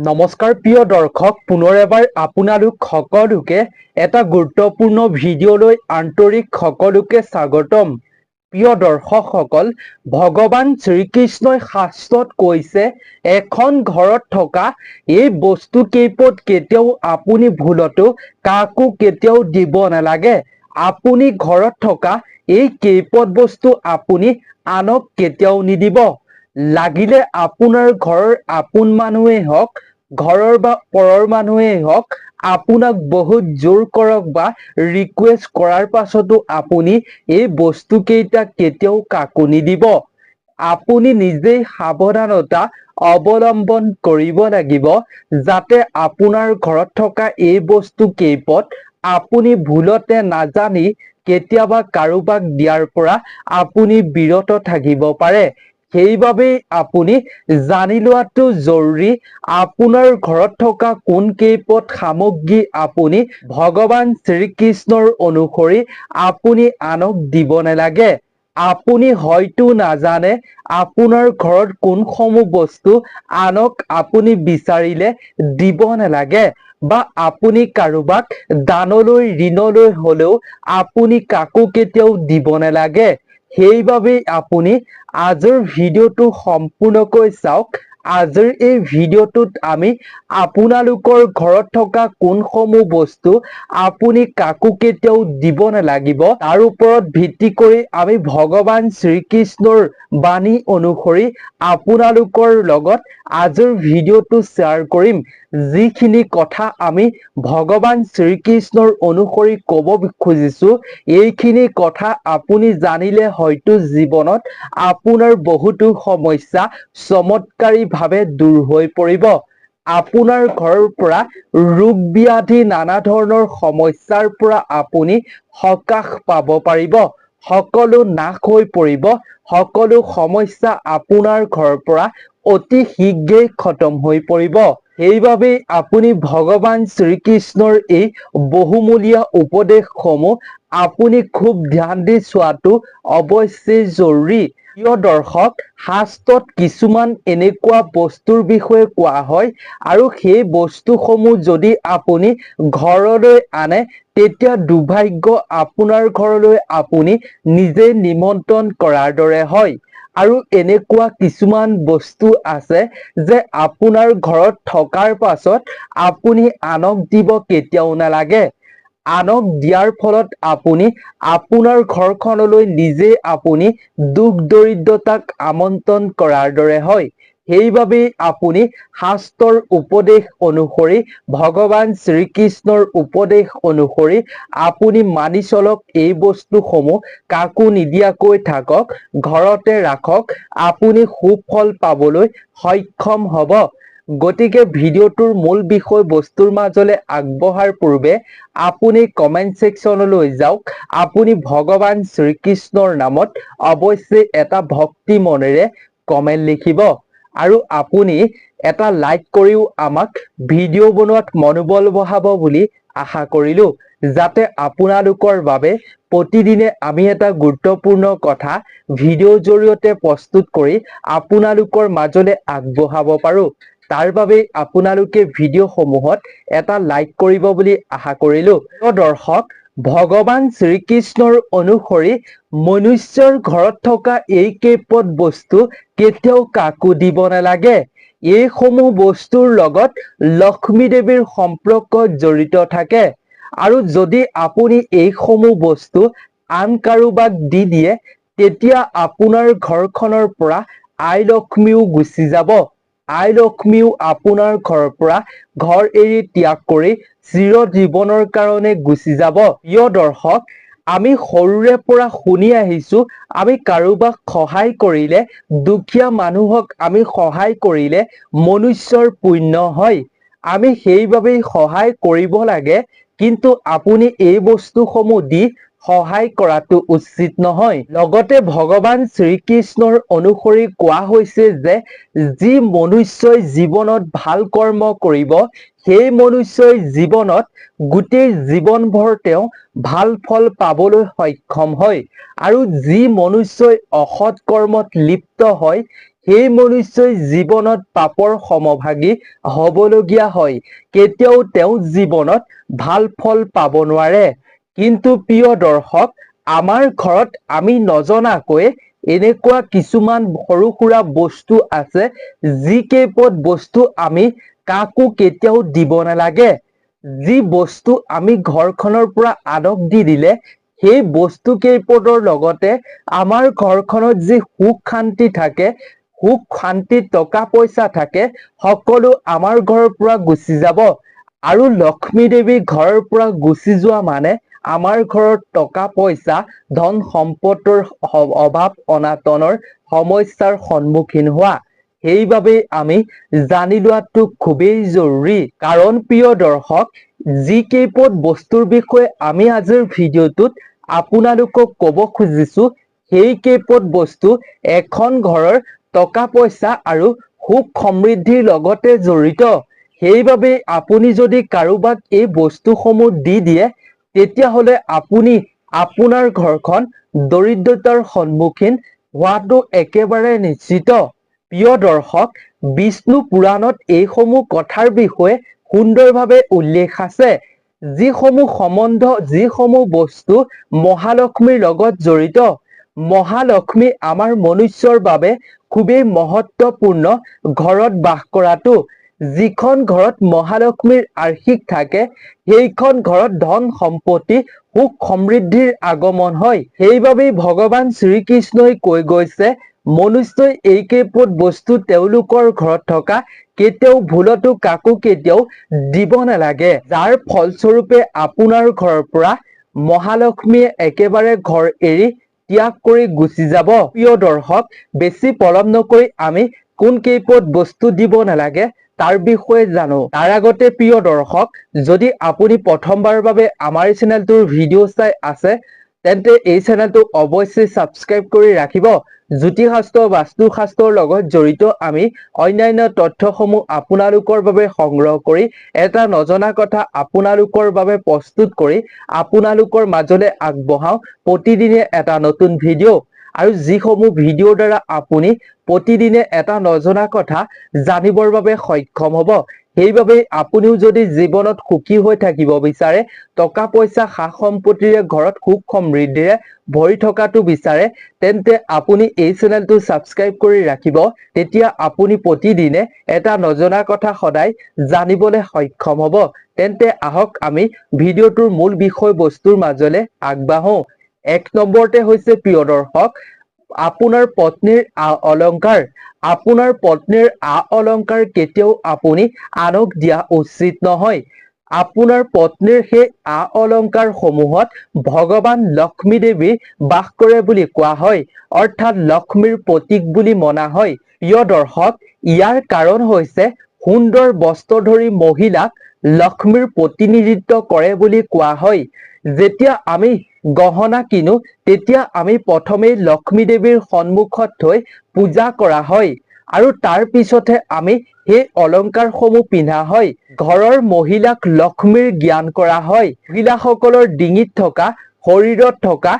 নমস্কাৰ প্ৰিয় দৰ্শক, পুনৰ এবাৰ আপোনালোক সকলোকে এটা গুৰুত্বপূৰ্ণ ভিডিঅ'লৈ আন্তৰিক সকলোকে স্বাগতম। প্ৰিয় দৰ্শকসকল, ভগৱান শ্ৰীকৃষ্ণই শাস্ত্ৰত কৈছে, এখন ঘৰত থকা এই বস্তু কেইপদ কেতিয়াও আপুনি ভুলতো কাকো কেতিয়াও দিব নালাগে। আপুনি ঘৰত থকা এই কেইপদ বস্তু আপুনি আনক কেতিয়াও নিদিব। লাগিলে আপোনাৰ ঘৰৰ আপোন মানুহেই হওক ঘৰৰ বা পৰৰ মানুহেই হওক, আপোনাক বহুত জোৰ কৰক বা ৰিকুৱেষ্ট কৰাৰ পাছতো আপুনি এই বস্তু কেইটা কেতিয়াও কাকো নিদিব। আপুনি নিজেই সাৱধানতা অৱলম্বন কৰিব লাগিব যাতে আপোনাৰ ঘৰত থকা এই বস্তু কেইপদ আপুনি ভুলতে নাজানি কেতিয়াবা কাৰোবাক দিয়াৰ পৰা আপুনি বিৰত থাকিব পাৰে। সেইবাবেই আপুনি জানি লোৱাটো জৰুৰী। আপোনাৰ ঘৰত থকা কোন কেইপদ সামগ্ৰী আপুনি ভগৱান শ্ৰীকৃষ্ণৰ অনুসৰি আপুনি আনক দিব নালাগে? আপুনি হয়তো নাজানে আপোনাৰ ঘৰত কোনসমূহ বস্তু আনক আপুনি বিচাৰিলে দিব নালাগে বা আপুনি কাৰোবাক দানলৈ, ঋণলৈ হলেও আপুনি কাকো কেতিয়াও দিব নালাগে। সেইবাবেই আপুনি আজিৰ ভিডিঅ'টো সম্পূৰ্ণকৈ চাওক। আজিৰ এই ভিডিঅ'টোত আমি আপোনালোকৰ ঘৰত থকা কোনসমূহ বস্তু আপুনি কাকো কেতিয়াও দিব নালাগিব, তাৰ ওপৰত ভিত্তি কৰি আমি ভগৱান শ্ৰীকৃষ্ণৰ বাণী অনুসৰি আপোনালোকৰ লগত আজিৰ ভিডিঅ'টো শ্বেয়াৰ কৰিম। যিখিনি কথা আমি ভগৱান শ্ৰীকৃষ্ণৰ অনুসৰি ক'ব খুজিছো এইখিনি কথা আপুনি জানিলে হয়তো জীৱনত আপোনাৰ বহুতো সমস্যা চমৎকাৰীভাৱে দূৰ হৈ পৰিব। আপোনাৰ ঘৰৰ পৰা ৰোগ ব্যাধি নানা ধৰণৰ সমস্যাৰ পৰা আপুনি সকাহ পাব পাৰিব। সকলো নাশ হৈ পৰিব। সকলো সমস্যা আপোনাৰ ঘৰৰ পৰা অতি শীঘ্ৰেই খতম হৈ পৰিব। সেইবাবেই আপুনি ভগৱান শ্ৰীকৃষ্ণৰ এই বহুমূলীয়া উপদেশসমূহ আপুনি খুব ধ্যান দি চোৱাটো অৱশ্যেই জৰুৰী। প্ৰিয় দৰ্শক, শাস্ত্ৰত কিছুমান এনেকুৱা বস্তুৰ বিষয়ে কোৱা হয় আৰু সেই বস্তুসমূহ যদি আপুনি ঘৰলৈ আনে, তেতিয়া দুৰ্ভাগ্য আপোনাৰ ঘৰলৈ আপুনি নিজে নিমন্ত্ৰণ কৰাৰ দৰে হয়। আৰু এনেকুৱা কিছুমান বস্তু আছে যে আপোনাৰ ঘৰত থকাৰ পাছত আপুনি আনক দিব কেতিয়াও নালাগে। আনক দিয়াৰ ফলত আপুনি আপোনাৰ ঘৰখনলৈ নিজে আপুনি দুখ দৰিদ্ৰতাক আমন্ত্ৰণ কৰাৰ দৰে হয়। সেইবাবেই আপুনি শাস্ত্ৰৰ উপদেশ অনুসৰি, ভগৱান শ্ৰীকৃষ্ণৰ উপদেশ অনুসৰি আপুনি মানি চলক এই বস্তুসমূহ, কাকো নিদিয়াকৈ থাকক, ঘৰতে ৰাখক, আপুনি সুফল পাবলৈ সক্ষম হ'ব। গতিকে ভিডিঅ'টোৰ মূল বিষয় বস্তুৰ মাজলৈ আগবঢ়াৰ পূৰ্বে আপুনি কমেণ্ট ছেকশ্যনলৈ যাওক। আপুনি ভগৱান শ্ৰীকৃষ্ণৰ নামত অৱশ্যে এটা ভক্তি মনেৰে কমেণ্ট লিখিব। আৰু আপুনি এটা লাইক কৰিও আমাক ভিডিঅ' বনোৱাত মনোবল বঢ়াব বুলি আশা কৰিলো। যাতে আপোনালোকৰ বাবে প্ৰতিদিনে আমি এটা গুৰুত্বপূৰ্ণ কথা ভিডিঅ'ৰ জৰিয়তে প্ৰস্তুত কৰি আপোনালোকৰ মাজলৈ আগবঢ়াব পাৰো। তাৰ বাবে আপোনালোকে ভিডিঅ'সমূহত এটা লাইক কৰিব বুলি আশা কৰিলো। দৰ্শক ভগৱান শ্ৰীকৃষ্ণৰ অনুসৰি মনুষ্যৰ ঘৰত থকা এই কেইপদ বস্তু কেতিয়াও কাকো দিব নালাগে। এইসমূহ বস্তুৰ লগত লক্ষ্মী দেৱীৰ সম্পৰ্ক জড়িত থাকে। আৰু যদি আপুনি এইসমূহ বস্তু আন কাৰোবাক দি দিয়ে, তেতিয়া আপোনাৰ ঘৰখনৰ পৰা আই লক্ষ্মীও গুচি যাব। আই লক্ষ্মীও আপোনাৰ ঘৰৰ পৰা ঘৰ এৰি ত্যাগ কৰি চিৰ জীৱনৰ কাৰণে গুচি যাব। প্ৰিয় দৰ্শক, আমি সৰুৰে পৰা শুনি আহিছো, আমি কাৰোবাক সহায় কৰিলে, দুখীয়া মানুহক আমি সহায় কৰিলে মনুষ্যৰ পুণ্য হয়। আমি সেইবাবেই সহায় কৰিব লাগে, কিন্তু আপুনি এই বস্তুসমূহ দি সহায় কৰাটো উচিত নহয়। লগতে ভগৱান শ্ৰীকৃষ্ণৰ অনুসৰি কোৱা হৈছে যে, যি মনুষ্যই জীৱনত ভালো কৰ্ম কৰিব, সেই মনুষ্যই জীৱনত গোটেই জীৱনভৰ তেওঁ ভালো ফল পাবলৈ সক্ষম হয়। আৰু যি মনুষ্যই অসৎ কৰ্মত লিপ্ত হয়, সেই মনুষ্যই জীৱনত পাপৰ সমভাগী হ'বলগীয়া হয়। কেতিয়াও তেওঁ জীৱনত ভালো ফল পাব নোৱাৰে। কিন্তু প্ৰিয় দৰ্শক, আমাৰ ঘৰত আমি নজনাকৈ এনেকুৱা কিছুমান সৰু সুৰা বস্তু আছে, যি কেইপদ বস্তু আমি কাকো কেতিয়াও দিব নালাগে। যি বস্তু আমি ঘৰখনৰ পৰা আনক দি দিলে, সেই বস্তু কেইপদৰ লগতে আমাৰ ঘৰখনত যি সুখ শান্তি থাকে, সুখ শান্তি টকা পইচা থাকে, সকলো আমাৰ ঘৰৰ পৰা গুচি যাব। আৰু লক্ষ্মী দেৱী ঘৰৰ পৰা গুচি যোৱা মানে আমাৰ ঘৰত টকা পইচা, ধন সম্পদৰ অভাৱ অনাটনৰ সমস্যাৰ সন্মুখীন হোৱা। সেইবাবেই আমি জানি লোৱাটো খুবেই জৰুৰী। কাৰণ প্ৰিয় দৰ্শক, যি কেইপদ বস্তুৰ বিষয়ে আমি আজিৰ ভিডিঅ'টোত আপোনালোকক ক'ব খুজিছো, সেই কেইপদ বস্তু এখন ঘৰৰ টকা পইচা আৰু সুখ সমৃদ্ধিৰ লগতে জড়িত। সেইবাবে আপুনি যদি কাৰোবাক এই বস্তুসমূহ দি দিয়ে তেতিয়াহ'লে আপুনি আপোনাৰ ঘৰখন দৰিদ্ৰতাৰ সন্মুখীন হোৱাটো একেবাৰে নিশ্চিত। প্ৰিয় দৰ্শক, বিষ্ণু পুৰাণত এইসমূহ কথাৰ বিষয়ে সুন্দৰভাৱে উল্লেখ আছে। যিসমূহ সম্বন্ধ, যিসমূহ বস্তু মহালক্ষ্মীৰ লগত জড়িত, মহালক্ষ্মী আমাৰ মনুষ্যৰ বাবে খুবেই মহত্বপূৰ্ণ ঘৰত বাস কৰাটো। যিখন ঘৰত মহালক্ষ্মীৰ আৰ্শিক থাকে, সেইখন ঘৰত ধন সম্পত্তি, সুখ সমৃদ্ধিৰ আগমন হয়। সেইবাবেই ভগৱান শ্ৰীকৃষ্ণই কৈ গৈছে, মনুষ্যই এই কেইপদ বস্তু তেওঁলোকৰ ঘৰত থকা, কেতিয়াও ভুলতো কাকো কেতিয়াও দিব নালাগে। যাৰ ফলস্বৰূপে আপোনাৰ ঘৰৰ পৰা মহালক্ষ্মীয়ে একেবাৰে ঘৰ এৰি ত্যাগ কৰি গুচি যাব। প্ৰিয় দৰ্শক, বেছি পলম নকৰি আমি কোন কেইপদ বস্তু দিব নালাগে তাৰ বিষয়ে জানো। তাৰ আগতে প্ৰিয় দৰ্শক, যদি আপুনি প্ৰথমবাৰৰ বাবে আমাৰ চেনেলটোৰ ভিডিঅ' চাই আছে, তেন্তে এই চেনেলটো অৱশ্যেই ছাবস্ক্ৰাইব কৰি ৰাখিব। জ্যোতিষশাস্ত্ৰ, বাস্তুশাস্ত্ৰৰ লগত জড়িত আমি অন্যান্য তথ্যসমূহ আপোনালোকৰ বাবে সংগ্ৰহ কৰি, এটা নজনা কথা আপোনালোকৰ বাবে প্ৰস্তুত কৰি আপোনালোকৰ মাজলৈ আগবঢ়াওঁ। প্ৰতিদিনে এটা নতুন ভিডিঅ' আৰু যিসমূহ ভিডিঅ'ৰ দ্বাৰা আপুনি প্ৰতিদিনে এটা নজনা কথা জানিবৰ বাবে সক্ষম হ'ব সেইবাবে আপুনিও যদি জীৱনত সুখী হৈ থাকিব বিচাৰে টকা পইচা সা সম্পত্তিৰে ঘৰত সুখ সমৃদ্ধিৰে ভৰি থকাটো বিচাৰে, তেন্তে আপুনি এই চেনেলটো ছাবস্ক্ৰাইব কৰি ৰাখিব। তেতিয়া আপুনি প্ৰতিদিনে এটা নজনা কথা সদায় জানিবলৈ সক্ষম হ'ব। তেন্তে আহক আমি ভিডিঅ'টোৰ মূল বিষয়বস্তুৰ মাজলৈ আগবাঢ়ো। এক নম্বৰতে হৈছে প্ৰিয় দৰ্শক আপোনাৰ পত্নীৰ আ অলংকাৰ, আপোনাৰ পত্নীৰ আ অলংকাৰ কেতিয়াও আপুনি আনক দিয়া উচিত নহয়। আপোনাৰ পত্নীৰ সেই আ অলংকাৰ সমূহত ভগৱান লক্ষ্মী দেৱী বাস কৰে বুলি কোৱা হয়, অৰ্থাৎ লক্ষ্মীৰ প্ৰতীক বুলি মনা হয়। প্ৰিয় দৰ্শক, ইয়াৰ কাৰণ হৈছে সুন্দৰ বস্ত্ৰ ধৰি মহিলাক লক্ষ্মীৰ প্ৰতিনিধিত্ব কৰে বুলি কোৱা হয়। যেতিয়া আমি গহনা কিনো, তেতিয়া আমি প্ৰথমেই লক্ষ্মী দেৱীৰ সন্মুখত থৈ পূজা কৰা হয়। আৰু তাৰ পিছতহে আমি সেই অলংকাৰসমূহ পিন্ধা হয়। ঘৰৰ মহিলাক লক্ষ্মীৰ জ্ঞান কৰা হয়। মহিলাসকলৰ ডিঙিত থকা, শৰীৰত থকা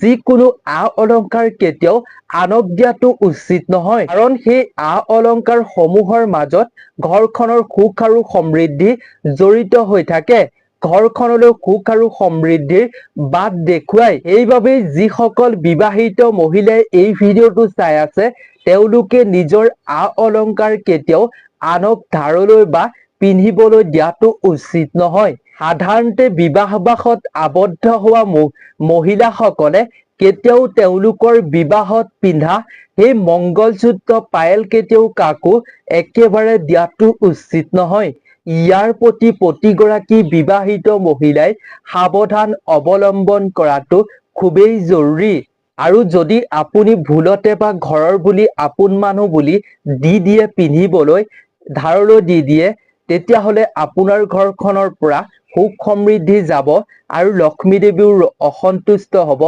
যিকোনো আ অলংকাৰ কেতিয়াও আনক দিয়াটো উচিত নহয়। কাৰণ সেই আ অলংকাৰ সমূহৰ মাজত ঘৰখনৰ সুখ আৰু সমৃদ্ধি জড়িত হৈ থাকে। ঘৰখনলৈ সুখ আৰু সমৃদ্ধিৰ বাট দেখুৱাই। সেইবাবেই যিসকল বিবাহিত মহিলাই এই ভিডিঅ'টো চাই আছে, তেওঁলোকে নিজৰ আ অলংকাৰ কেতিয়াও আনক ধাৰলৈ বা পিন্ধিবলৈ দিয়াটো উচিত নহয়। সাধাৰণতে বিবাহবাসত আবদ্ধ হোৱা ম- মহিলাসকলে কেতিয়াও তেওঁলোকৰ বিবাহত পিন্ধা সেই মংগলসূত্ৰ পায়েল কেতিয়াও কাকো একেবাৰে দিয়াটো উচিত নহয়। ইয়াৰ প্ৰতি প্ৰতিগৰাকী বিবাহিত মহিলাই সাৱধান অৱলম্বন কৰাটো খুবেই জৰুৰী। আৰু যদি আপুনি ভুলতে বা ঘৰৰ বুলি আপোন মানুহ বুলি দি দিয়ে পিন্ধিবলৈ ধাৰলৈ দি দিয়ে তেতিয়াহ'লে আপোনাৰ ঘৰখনৰ পৰা সুখ সমৃদ্ধি যাব আৰু লক্ষ্মী দেৱীও অসন্তুষ্ট হ'ব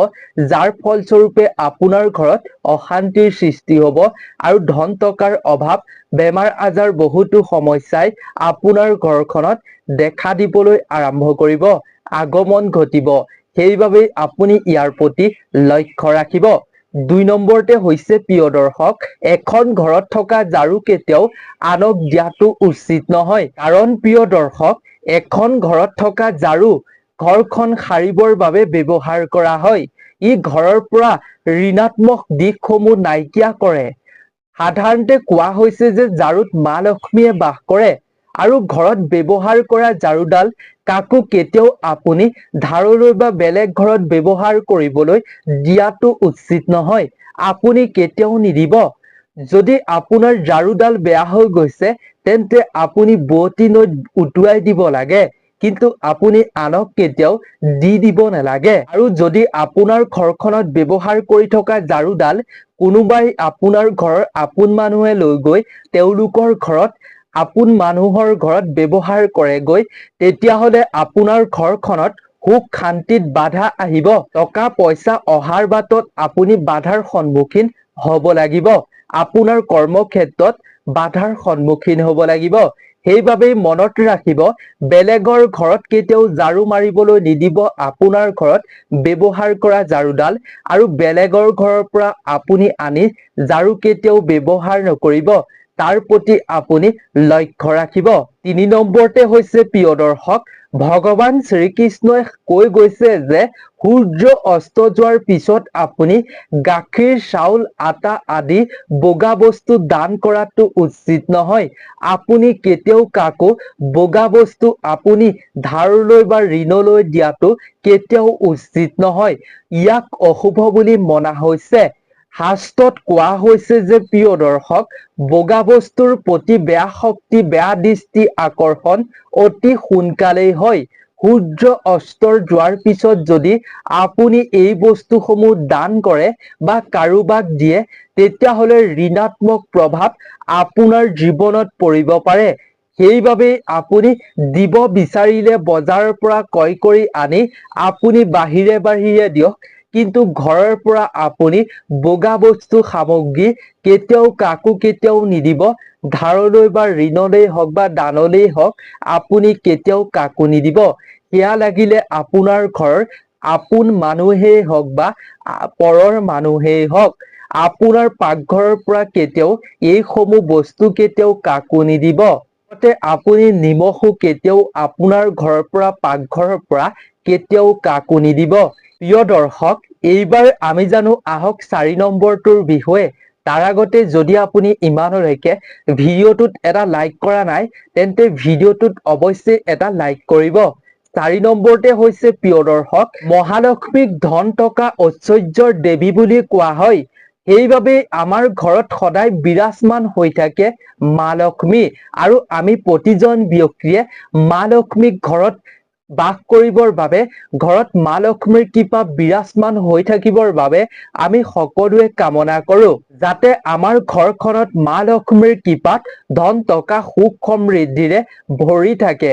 যাৰ ফলস্বৰূপে আপোনাৰ ঘৰত অশান্তিৰ সৃষ্টি হ'ব আৰু ধন টকাৰ অভাৱ বেমাৰ আজাৰ বহুতো সমস্যাই আপোনাৰ ঘৰখনত দেখা দিবলৈ আৰম্ভ কৰিব আগমন ঘটিব। সেইবাবে আপুনি ইয়াৰ প্ৰতি লক্ষ্য ৰাখিব। দুই নম্বৰতে হৈছে প্ৰিয় দৰ্শক এখন ঘৰত থকা ঝাৰু কেতিয়াও আনক দিয়াটো উচিত নহয়। কাৰণ প্ৰিয় দৰ্শক এখন ঘৰত থকা ঝাৰু ঘৰখন সাৰিবৰ বাবে ব্যৱহাৰ কৰা হয়। ই ঘৰৰ পৰা ঋণাত্মক দিশসমূহ নাইকিয়া কৰে। সাধাৰণতে কোৱা হৈছে যে ঝাৰুত মা লক্ষ্মীয়ে বাস কৰে। আৰু ঘৰত ব্যৱহাৰ কৰা ঝাৰুডাল কাকো কেতিয়াও আপুনি ধাৰলৈ বা বেলেগ ঘৰত ব্যৱহাৰ কৰিবলৈ দিয়াটো উচিত নহয়। আপুনি কেতিয়াও নিদিব। যদি আপোনাৰ ঝাৰুডাল বেয়া হৈ গৈছে, তেন্তে আপুনি বোৱতী নৈত উটুৱাই দিব লাগে। কিন্তু আপুনি আনক কেতিয়াও দি দিব নালাগে। আৰু যদি আপোনাৰ ঘৰখনত ব্যৱহাৰ কৰি থকা ঝাৰুডাল কোনোবাই আপোনাৰ ঘৰৰ আপোন মানুহে লৈ গৈ তেওঁলোকৰ ঘৰত আপোন মানুহৰ ঘৰত ব্যৱহাৰ কৰেগৈ, তেতিয়াহ'লে আপোনাৰ ঘৰখনত সুখ শান্তিত বাধা আহিব। টকা পইচা অহাৰ বাটত আপুনি বাধাৰ সন্মুখীন হ'ব লাগিব। আপোনাৰ কৰ্মক্ষেত্ৰত বাধাৰ সন্মুখীন হ'ব লাগিব। সেইবাবেই মনত ৰাখিব, বেলেগৰ ঘৰত কেতিয়াও ঝাৰু মাৰিবলৈ নিদিব আপোনাৰ ঘৰত ব্যৱহাৰ কৰা ঝাৰুডাল আৰু বেলেগৰ ঘৰৰ পৰা আপুনি আনি ঝাৰু কেতিয়াও ব্যৱহাৰ নকৰিব। তাৰ প্ৰতি আপুনি লক্ষ্য ৰাখিব। তিনি নম্বৰতে হৈছে প্ৰিয় দৰ্শক, ভগৱান শ্ৰীকৃষ্ণই কৈ গৈছে যে, সূৰ্য অস্ত যোৱাৰ পিছত আপুনি গাখীৰ, চাউল, আটা আদি বগা বস্তু দান কৰাটো উচিত নহয়। আপুনি কেতিয়াও কাকো বগা বস্তু আপুনি ধাৰলৈ বা ঋণলৈ দিয়াটো কেতিয়াও উচিত নহয়। ইয়াক অশুভ বুলি মনা হৈছে। শাস্ত্ৰত কোৱা হৈছে যে প্ৰিয় দৰ্শক বগা বস্তুৰ প্ৰতি বেয়া শক্তি, বেয়া দৃষ্টি আকৰ্ষণ অতি সোনকালেই হয়। সূৰ্য অস্তৰ যোৱাৰ পিছত যদি আপুনি এই বস্তুসমূহ দান কৰে বা কাৰোবাক দিয়ে, তেতিয়াহ'লে ঋণাত্মক প্ৰভাৱ আপোনাৰ জীৱনত পৰিব পাৰে। সেইবাবে আপুনি দিব বিচাৰিলে বজাৰৰ পৰা ক্ৰয় কৰি আনি আপুনি বাহিৰে বাহিৰে দিয়ক। কিন্তু ঘৰৰ পৰা আপুনি বগা বস্তু সামগ্ৰী কেতিয়াও কাকো কেতিয়াও নিদিব। ধাৰলৈ বা ঋণলেই হওক বা দানলেই হওক, আপুনি কেতিয়াও কাকো নিদিব। সেয়া লাগিলে আপোনাৰ ঘৰৰ আপোন মানুহেই হওক বা পৰৰ মানুহেই হওক। আপোনাৰ পাকঘৰৰ পৰা কেতিয়াও এইসমূহ বস্তু কেতিয়াও কাকো নিদিব। লগতে আপুনি নিমখো কেতিয়াও আপোনাৰ ঘৰৰ পৰা, পাকঘৰৰ পৰা কেতিয়াও কাকো নিদিব। প্ৰিয় দৰ্শক এইবাৰ আমি জানো আহক চাৰি নম্বৰটোৰ বিষয়ে। তাৰ আগতে যদি আপুনি ইমানলৈকে ভিডিঅ'টোত এটা লাইক কৰা নাই, তেন্তে ভিডিঅ'টোত অৱশ্যেই এটা লাইক কৰিব। চাৰি নম্বৰতে হৈছে প্ৰিয় দৰ্শক মহালক্ষ্মীক ধন টকা ঐশ্বৰ্যৰ দেৱী বুলি কোৱা হয়। সেইবাবে আমাৰ ঘৰত সদায় বিৰাজমান হৈ থাকে মা লক্ষ্মী। আৰু আমি প্ৰতিজন ব্যক্তিয়ে মা লক্ষ্মীক ঘৰত বাস কৰিবৰ বাবে, ঘৰত মা লক্ষ্মীৰ কৃপা বিৰাজমান হৈ থাকিবৰ বাবে আমি সকলোৱে কামনা কৰো। যাতে আমাৰ ঘৰখনত মা লক্ষ্মীৰ কৃপাত ধন, টকা, সুখ, সমৃদ্ধিৰে ভৰি থাকে।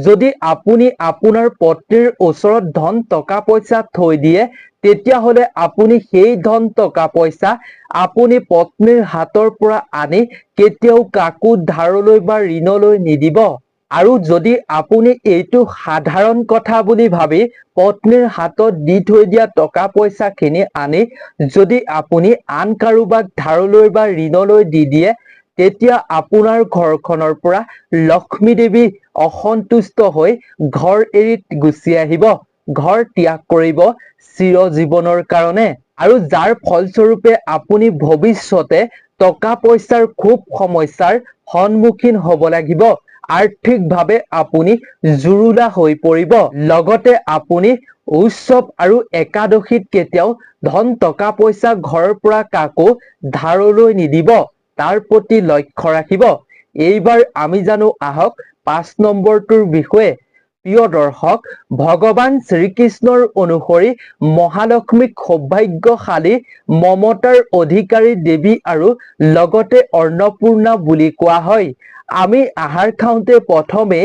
যদি আপুনি আপোনাৰ পত্নীৰ ওচৰত ধন, টকা, পইচা থৈ দিয়ে, তেতিয়াহ'লে আপুনি সেই ধন, টকা, পইচা আপুনি পত্নীৰ হাতৰ পৰা আনি কেতিয়াও কাকো ধাৰলৈ বা ঋণলৈ নিদিব। আৰু যদি আপুনি এইটো সাধাৰণ কথা বুলি ভাবি পত্নীৰ হাতত দি থৈ দিয়া টকা পইচা খিনি আনি যদি আপুনি আন কাৰোবাক ধাৰলৈ বা ঋণলৈ দি দিয়ে, তেতিয়া আপোনাৰ ঘৰখনৰ পৰা লক্ষ্মী দেৱী অসন্তুষ্ট হৈ ঘৰ এৰি গুচি আহিব। ঘৰ ত্যাগ কৰিব চিৰ জীৱনৰ কাৰণে। আৰু যাৰ ফলস্বৰূপে আপুনি ভৱিষ্যতে টকা পইচাৰ খুব সমস্যাৰ সন্মুখীন হ'ব লাগিব। আৰ্থিকভাৱে আপুনি জুৰুলা হৈ পৰিব। লগতে আপুনি উৎসৱ একাদশীত কেতিয়াও ধন টকা পইচা ঘৰৰ কাকো ধাৰলৈ নিদিব। তাৰ প্ৰতি লক্ষ্য ৰাখিব। এইবাৰ আমি জানো আহক পাঁচ নম্বৰটোৰ বিষয়ে। প্ৰিয় দৰ্শক, ভগৱান শ্ৰীকৃষ্ণৰ অনুসৰি মহালক্ষ্মীক সৌভাগ্যশালী মমতাৰ অধিকাৰী দেৱী আৰু লগতে অন্নপূৰ্ণা বুলি কোৱা হয়। আমি আহাৰ খাওঁতে প্ৰথমে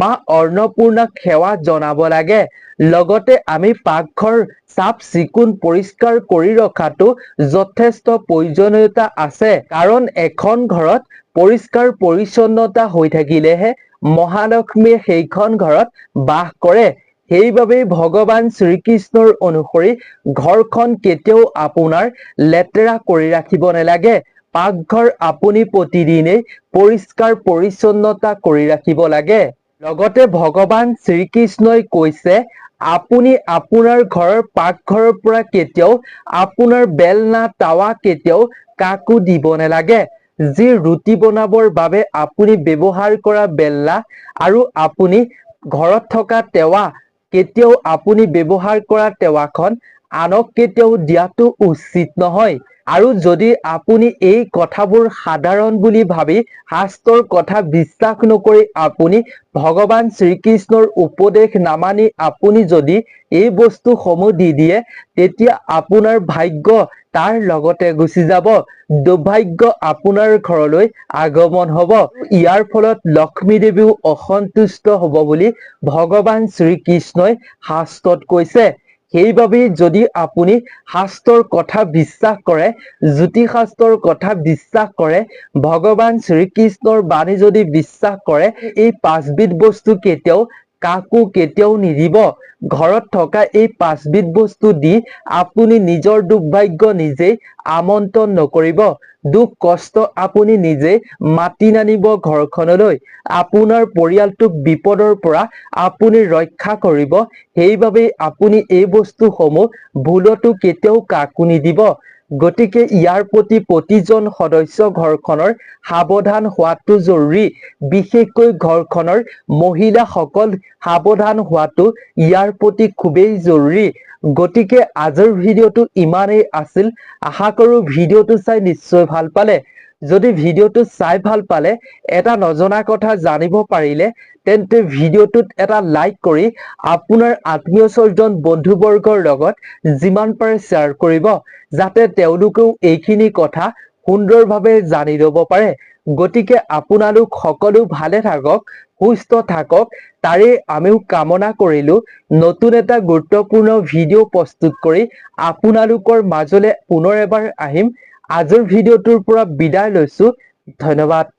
মা অন্নপূৰ্ণাক সেৱা জনাব লাগে। লগতে আমি পাকঘৰ চাফ চিকুণ পৰিষ্কাৰ কৰি ৰখাটো যথেষ্ট প্ৰয়োজনীয়তা আছে। কাৰণ এখন ঘৰত পৰিষ্কাৰ পৰিচ্ছন্নতা হৈ থাকিলেহে মহালক্ষ্মীয়ে সেইখন ঘৰত বাস কৰে। সেইবাবেই ভগৱান শ্ৰীকৃষ্ণৰ অনুসৰি ঘৰখন কেতিয়াও আপোনাৰ লেতেৰা কৰি ৰাখিব নালাগে। পাকঘৰ আপুনি প্ৰতিদিনেই পৰিষ্কাৰ পৰিচ্ছন্নতা কৰি ৰাখিব লাগে। লগতে ভগৱান শ্ৰীকৃষ্ণই কৈছে, আপুনি আপোনাৰ ঘৰৰ পাকঘৰৰ পৰা কেতিয়াও, আপোনাৰ বেলনা টাৱা কেতিয়াও কাকো দিব নালাগে। যি ৰুটি বনাবৰ বাবে আপুনি ব্যৱহাৰ কৰা বেলনা আৰু আপুনি ঘৰত থকা টেৱা, কেতিয়াও আপুনি ব্যৱহাৰ কৰা টেৱাখন আনক কেতিয়াও দিয়াটো উচিত নহয়। আৰু যদি আপুনি এই কথাবোৰ সাধাৰণ বুলি ভাবি শাস্ত্ৰৰ কথা বিশ্বাস নকৰি আপুনি ভগৱান শ্ৰীকৃষ্ণৰ উপদেশ নামানি আপুনি যদি এই বস্তুসমূহ দি দিয়ে, তেতিয়া আপোনাৰ ভাগ্য তাৰ লগতে গুচি যাব। দুৰ্ভাগ্য আপোনাৰ ঘৰলৈ আগমন হ'ব। ইয়াৰ ফলত লক্ষ্মী দেৱীও অসন্তুষ্ট হ'ব বুলি ভগৱান শ্ৰীকৃষ্ণই শাস্ত্ৰত কৈছে। সেইবাবেই যদি আপুনি শাস্ত্ৰৰ কথা বিশ্বাস কৰে জ্যোতিষ শাস্ত্ৰৰ কথা বিশ্বাস কৰে, ভগৱান শ্ৰীকৃষ্ণৰ বাণী যদি বিশ্বাস কৰে, এই পাঁচবিধ বস্তু কেতিয়াও কাকো কেতিয়াও নিদিব। ঘৰত থকা এই পাঁচবিধ বস্তু দি আপুনি নিজৰ দুৰ্ভাগ্য নিজেই আমন্ত্ৰণ নকৰিব। দুখ কষ্ট আপুনি নিজে মাতি নানিব ঘৰখনলৈ। আপোনাৰ পৰিয়ালটোক বিপদৰ পৰা আপুনি ৰক্ষা কৰিব। সেইবাবে আপুনি এই বস্তুসমূহ ভুলতো কেতিয়াও কাকো নিদিব। গতিকে ইয়াৰ প্ৰতি প্ৰতিজন সদস্য ঘৰখনৰ সাৱধান হোৱাটো জৰুৰী। বিশেষকৈ ঘৰখনৰ মহিলাসকল সাৱধান হোৱাটো ইয়াৰ প্ৰতি খুবেই জৰুৰী। গতিকে আজিৰ ভিডিঅ'টো ইমানেই আছিল। আশা কৰো ভিডিঅ'টো চাই নিশ্চয় ভাল পালে। যদি ভিডিঅ'টো চাই ভালো পালে এটা নজনা কথা জানিব পাৰিলে, তেন্তে ভিডিঅ'টোত এটা লাইক কৰি আপোনাৰ আত্মীয় স্বজন বন্ধুবৰ্গৰ লগত যিমান পাৰে শ্বেয়াৰ কৰিব, যাতে তেওঁলোকেও এইখিনি কথা সুন্দৰভাৱে জানি ল'ব পাৰে। গতিকে আপোনালোক সকলো ভালে থাকক, সুস্থ থাকক, তাৰে আমিও কামনা কৰিলো। নতুন এটা গুৰুত্বপূৰ্ণ ভিডিঅ' প্ৰস্তুত কৰি আপোনালোকৰ মাজলৈ পুনৰ এবাৰ আহিম। আজিৰ ভিডিঅ'টোৰ পৰা বিদায় লৈছো। ধন্যবাদ।